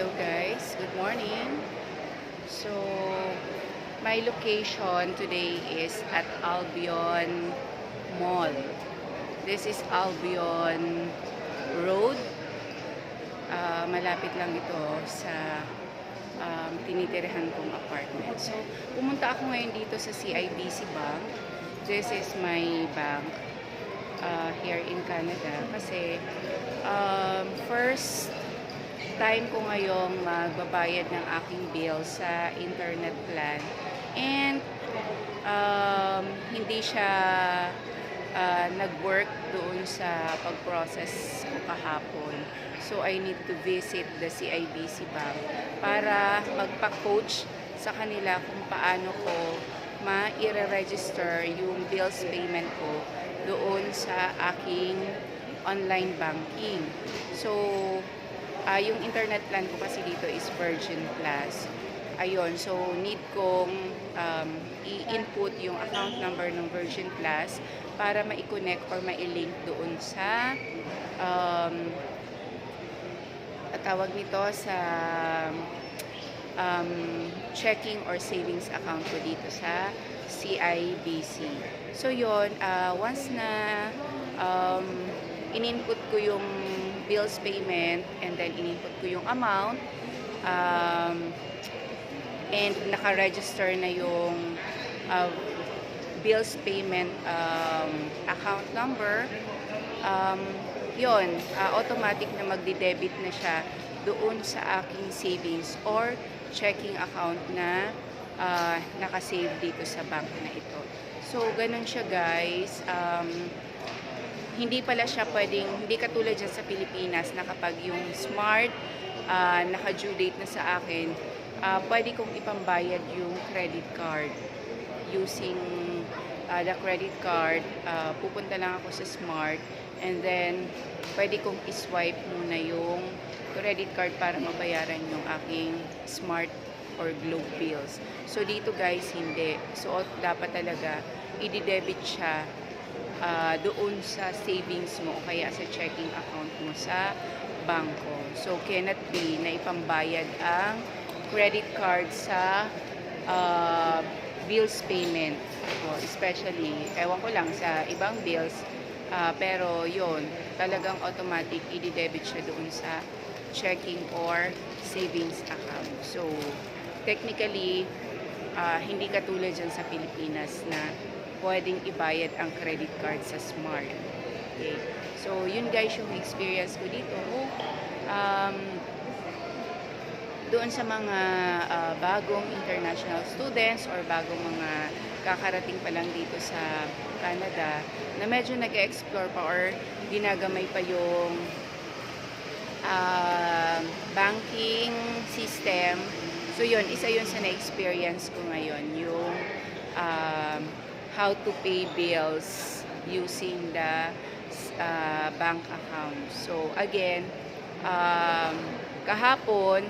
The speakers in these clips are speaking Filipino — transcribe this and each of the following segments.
Hello guys, good morning. So, my location today is at Albion Mall. This is Albion Road. Ah, malapit lang ito sa um, tinitirahan kong apartment. So, pumunta ako ngayon dito sa CIBC Bank. This is my bank uh, here in Canada kasi um, first time ko ngayong magbabayad ng aking bill sa internet plan and um, hindi siya uh, nag-work doon sa pag-process ko kahapon. So I need to visit the CIBC Bank para magpa-coach sa kanila kung paano ko ma-register yung bills payment ko doon sa aking online banking. So, ah yung internet plan ko kasi dito is Virgin Plus. Ayun, so need kong um, i-input yung account number ng Virgin Plus para ma-connect or ma-link doon sa um, tawag nito sa um, checking or savings account ko dito sa CIBC. So yon uh, once na um, in-input ko yung bills payment and then in-input ko yung amount um, and naka-register na yung uh, bills payment um, account number um, yon uh, automatic na magdi-debit na siya doon sa aking savings or checking account na uh, nakasave dito sa bank na ito. So, ganun siya guys. Um, hindi pala siya pwedeng, hindi katulad dyan sa Pilipinas na kapag yung smart, uh, naka-due date na sa akin, uh, pwede kong ipambayad yung credit card using uh, the credit card. Uh, pupunta lang ako sa smart and then pwede kong iswipe muna yung credit card para mabayaran yung aking smart or globe bills. So dito guys, hindi. So dapat talaga i-debit siya uh, doon sa savings mo o kaya sa checking account mo sa bangko. So cannot be na ipambayad ang credit card sa uh, bills payment. O, especially, ewan ko lang sa ibang bills, uh, pero yon talagang automatic i-debit siya doon sa checking or savings account. So, technically, uh, hindi katulad dyan sa Pilipinas na pwedeng ibayad ang credit card sa Smart. Okay. So, yun guys yung experience ko dito. Um, doon sa mga uh, bagong international students or bagong mga kakarating pa lang dito sa Canada na medyo nag-explore pa or ginagamay pa yung uh, banking system. So yun, isa yun sa na-experience ko ngayon, yung um, how to pay bills using the uh, bank account. So again, um, kahapon,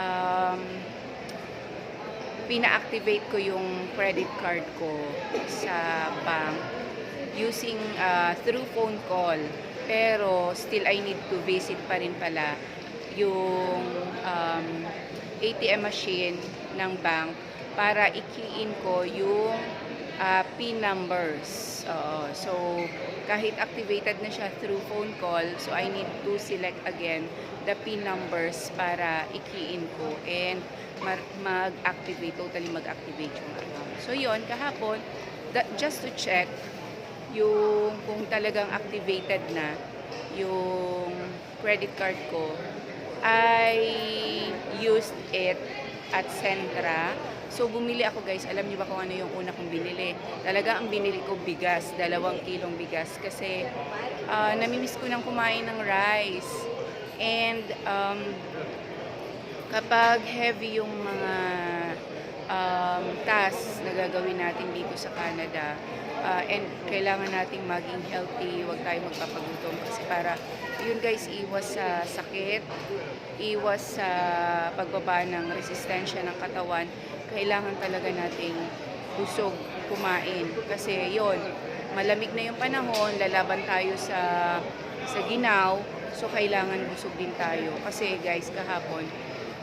um, pina-activate ko yung credit card ko sa bank using uh, through phone call. Pero still I need to visit pa rin pala yung um, ATM machine ng bank para i-key in ko yung uh, PIN numbers. Oo. so, kahit activated na siya through phone call, so I need to select again the PIN numbers para i-key in ko and mag-activate, totally mag-activate yung account. So, yon kahapon, that, just to check yung kung talagang activated na yung credit card ko, I used it at Centra. So, bumili ako guys. Alam niyo ba kung ano yung una kong binili? Talaga ang binili ko bigas, dalawang kilong bigas. Kasi, uh, namimiss ko nang kumain ng rice. And, um, kapag heavy yung mga um, tasks na gagawin natin dito sa Canada, uh, and kailangan nating maging healthy, huwag tayo magpapagutom kasi para yun guys, iwas sa sakit, iwas sa pagbaba ng resistensya ng katawan, kailangan talaga nating busog kumain. Kasi yon malamig na yung panahon, lalaban tayo sa sa ginaw. So, kailangan busog din tayo. Kasi guys, kahapon,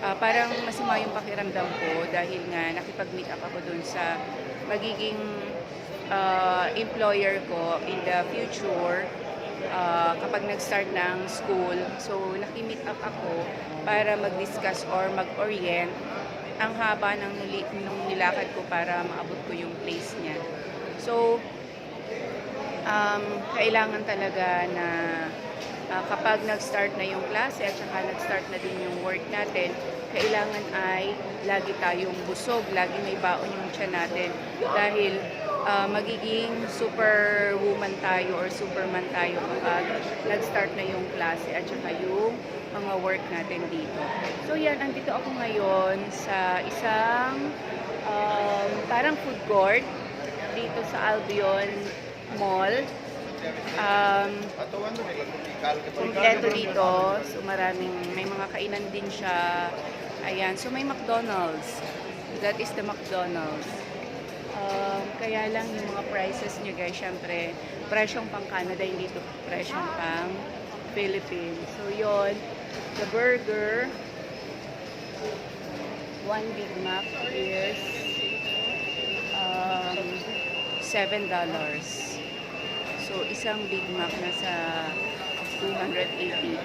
ah, parang masama yung pakiramdam ko dahil nga nakipag-meet up ako dun sa magiging ah, employer ko in the future ah, kapag nag-start ng school. So, nakimit up ako para mag-discuss or mag-orient ang haba ng nili- nung nilakad ko para maabot ko yung place niya. So, um, kailangan talaga na ah, kapag nag-start na yung klase at saka nag-start na din yung work natin, kailangan ay lagi tayong busog, lagi may baon yung tiyan natin dahil ah, magiging superwoman tayo or superman tayo kapag nag-start na yung klase at saka yung mga work natin dito. So yan, andito ako ngayon sa isang um, parang food court dito sa Albion Mall. Um, Kompleto dito. So maraming, may mga kainan din siya. Ayan. So may McDonald's. That is the McDonald's. Um, kaya lang yung mga prices nyo guys, syempre, presyong pang Canada, hindi to presyong pang Philippines. So yon the burger, one Big Mac is um, $7. So, isang Big Mac na sa $280.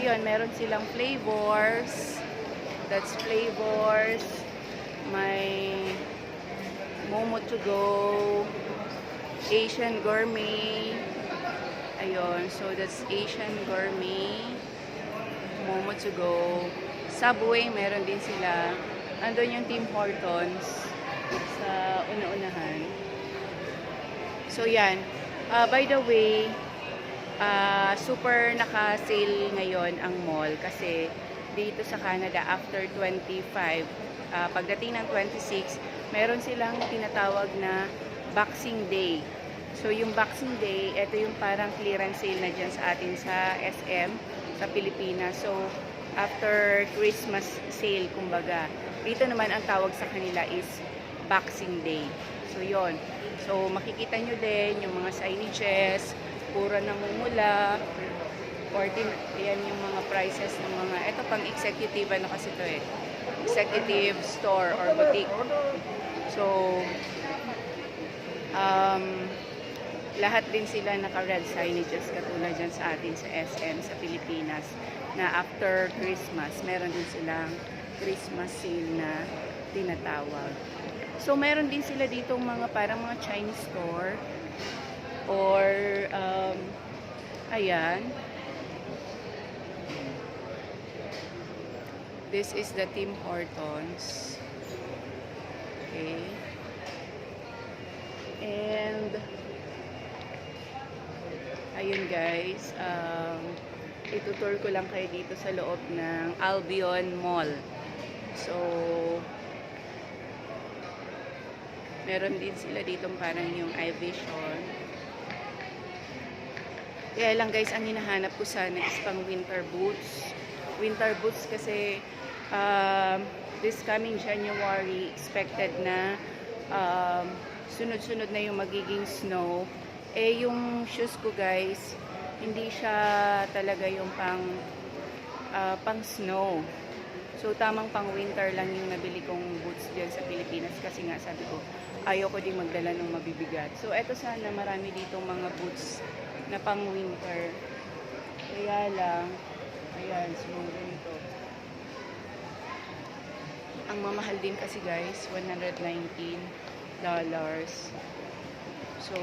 Ayun, meron silang flavors. That's flavors. May Momo to go. Asian Gourmet. Ayun, so that's Asian Gourmet. Momo go. Subway, meron din sila. Andun yung Tim Hortons sa una-unahan. So yan. Ah, by the way, ah, super naka-sale ngayon ang mall kasi dito sa Canada after 25, ah, pagdating ng 26, meron silang tinatawag na Boxing Day. So yung Boxing Day, ito yung parang clearance sale na dyan sa atin sa SM sa Pilipinas. So after Christmas sale, kumbaga. Dito naman ang tawag sa kanila is Boxing Day. So yon. So makikita nyo din yung mga signages, puro namumula, 14, ayan yung mga prices ng mga, ito pang executive, ano kasi to eh, executive store or boutique. So, um, lahat din sila naka-red signages katulad dyan sa atin sa SM sa Pilipinas na after Christmas, meron din silang Christmas sale na tinatawag. So, meron din sila dito mga parang mga Chinese store or um, ayan. This is the Tim Hortons. Okay. And ayun guys, um, itutour ko lang kayo dito sa loob ng Albion Mall. So, meron din sila dito parang yung iVision. Kaya lang guys, ang hinahanap ko sana is pang winter boots. Winter boots kasi um, this coming January, expected na um, sunod-sunod na yung magiging snow. Eh, yung shoes ko guys, hindi siya talaga yung pang ah, pang snow. So, tamang pang winter lang yung nabili kong boots dyan sa Pilipinas kasi nga sabi ko, ayaw ko din magdala ng mabibigat. So, eto sana marami dito mga boots na pang winter. Kaya lang, ayan, so ganito. Ang mamahal din kasi guys, $119. So,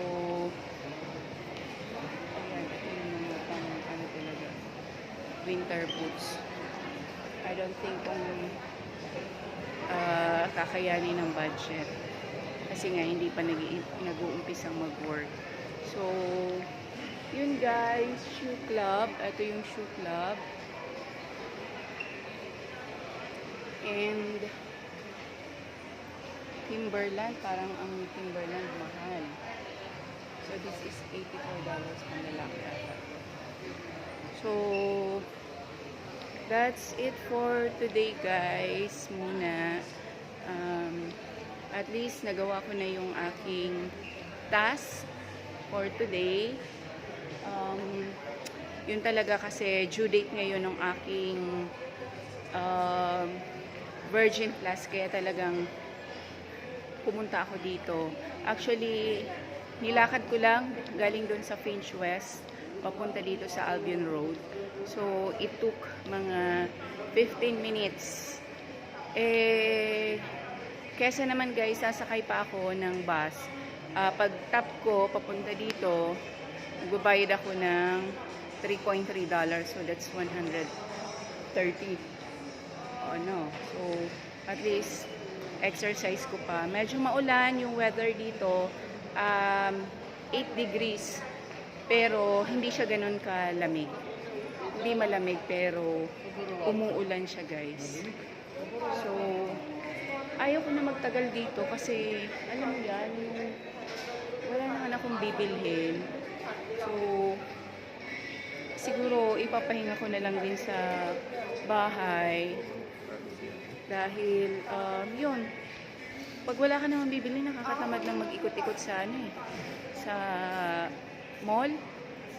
winter boots. I don't think kung ah, kakayanin ng budget. Kasi nga, hindi pa nag nag-uumpisang mag-work. So, yun guys, shoe club. Ito yung shoe club. And Timberland, parang ang Timberland mahal. So, this is $84 pang lalaki. So, that's it for today guys muna. Um, at least nagawa ko na yung aking task for today. Um, Yun talaga kasi due date ngayon ng aking um, Virgin Plus kaya talagang pumunta ako dito. Actually, nilakad ko lang galing doon sa Finch West papunta dito sa Albion Road. So, it took mga 15 minutes. Eh, kesa naman guys, sasakay pa ako ng bus. Ah, pag tap ko, papunta dito, nagbabayad ako ng $3.3 dollars. So, that's 130 ano. So, at least, exercise ko pa. Medyo maulan yung weather dito. Um, 8 degrees. Pero, hindi siya ganun kalamig. Hindi malamig, pero umuulan siya, guys. So, ayaw ko na magtagal dito kasi, alam mo yan, wala naman akong bibilhin. So, siguro ipapahinga ko na lang din sa bahay. Dahil, um, yun, pag wala ka naman bibili, nakakatamad lang mag-ikot-ikot sa ano eh, sa mall,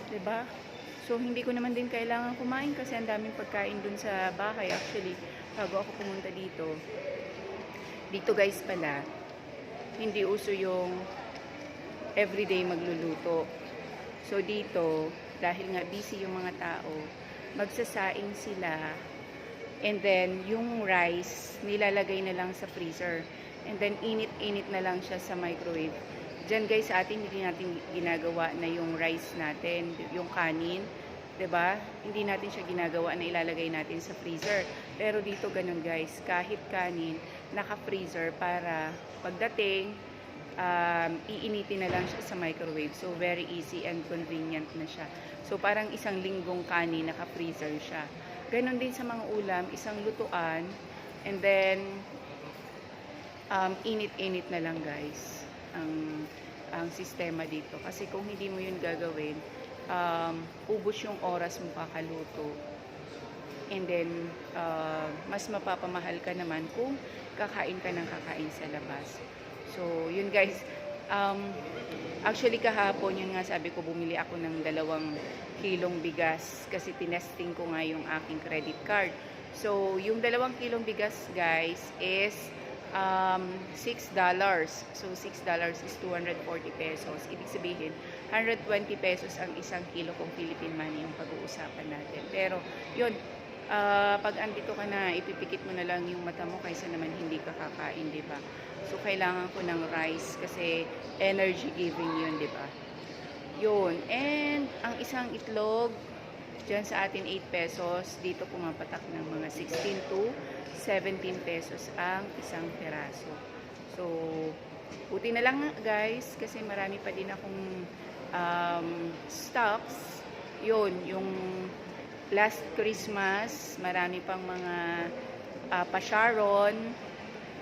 'di ba? So, hindi ko naman din kailangan kumain kasi ang daming pagkain dun sa bahay actually, bago ako pumunta dito. Dito guys pala, hindi uso yung everyday magluluto. So, dito, dahil nga busy yung mga tao, magsasaing sila And then, yung rice, nilalagay na lang sa freezer. And then, init-init na lang siya sa microwave. Diyan guys, sa atin, hindi natin ginagawa na yung rice natin, yung kanin. 'di ba? Hindi natin siya ginagawa na ilalagay natin sa freezer. Pero dito ganun guys, kahit kanin, naka-freezer para pagdating, um, iinitin na lang siya sa microwave. So, very easy and convenient na siya. So, parang isang linggong kanin, naka-freezer siya. Ganon din sa mga ulam, isang lutuan, and then, um, init-init na lang guys, ang, ang sistema dito. Kasi kung hindi mo yun gagawin, um, ubos yung oras mo kakaluto. And then, uh, mas mapapamahal ka naman kung kakain ka ng kakain sa labas. So, yun guys. Um, actually, kahapon, yun nga sabi ko, bumili ako ng dalawang kilong bigas kasi tinesting ko nga yung aking credit card. So, yung dalawang kilong bigas, guys, is um, $6. So, $6 is 240 pesos. Ibig sabihin, 120 pesos ang isang kilo kung Philippine money yung pag-uusapan natin. Pero, yun, ah, pag andito ka na, ipipikit mo na lang yung mata mo kaysa naman hindi ka kakain, di ba? So, kailangan ko ng rice kasi energy giving yun, di ba? Yun. And, ang isang itlog, dyan sa atin 8 pesos, dito pumapatak ng mga 16 to 17 pesos ang isang peraso. So, buti na lang guys, kasi marami pa din akong um, stocks. Yun, yung last Christmas, marami pang mga uh, pasharon,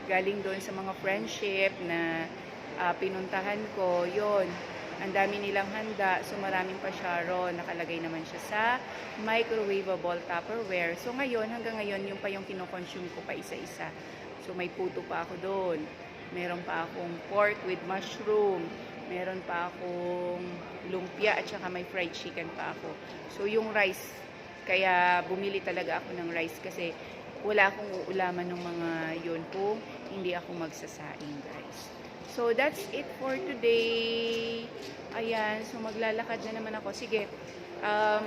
galing doon sa mga friendship na ah, pinuntahan ko, yon ang dami nilang handa, so maraming pa sharon, nakalagay naman siya sa microwavable Tupperware. So ngayon, hanggang ngayon, yung pa yung kinoconsume ko pa isa-isa. So may puto pa ako doon. Meron pa akong pork with mushroom. Meron pa akong lumpia at saka may fried chicken pa ako. So yung rice, kaya bumili talaga ako ng rice kasi wala akong uulaman ng mga yun kung hindi ako magsasaing guys. So that's it for today. Ayan, so maglalakad na naman ako. Sige, um,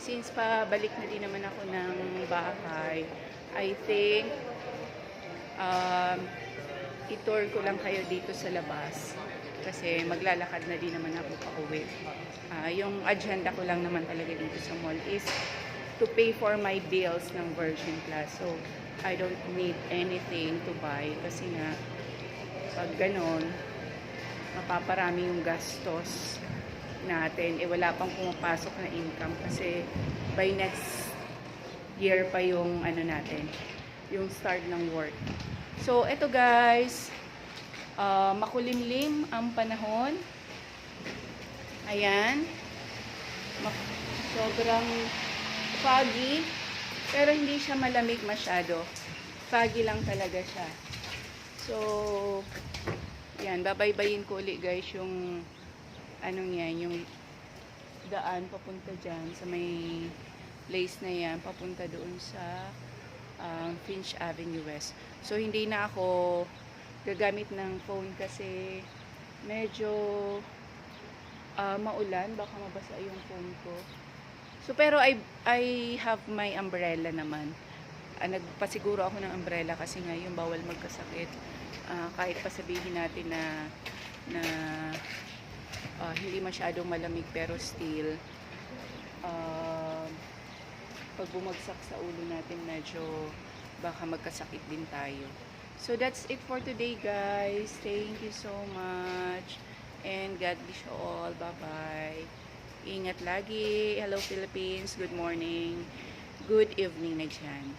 since pa balik na din naman ako ng bahay, I think um, itour ko lang kayo dito sa labas kasi maglalakad na din naman ako pa uwi. Ah, yung agenda ko lang naman talaga dito sa mall is to pay for my bills ng Virgin Plus. So, I don't need anything to buy kasi nga pag ganon, mapaparami yung gastos natin. Eh, wala pang pumapasok na income kasi by next year pa yung ano natin, yung start ng work. So, eto guys, ah, makulimlim ang panahon. Ayan. Sobrang foggy, pero hindi siya malamig masyado. Foggy lang talaga siya. So, yan, babaybayin ko ulit guys yung anong yan, yung daan papunta dyan sa may place na yan, papunta doon sa um, Finch Avenue West. So, hindi na ako gagamit ng phone kasi medyo ah, maulan. Baka mabasa yung phone ko. So, pero I, I have my umbrella naman. Ah, nagpasiguro ako ng umbrella kasi ngayon bawal magkasakit. Ah, kahit pa sabihin natin na na ah, hindi masyadong malamig pero still ah, pag bumagsak sa ulo natin medyo baka magkasakit din tayo. So that's it for today guys. Thank you so much. And God bless you all. Bye-bye. Ingat lagi. Hello Philippines. Good morning. Good evening na.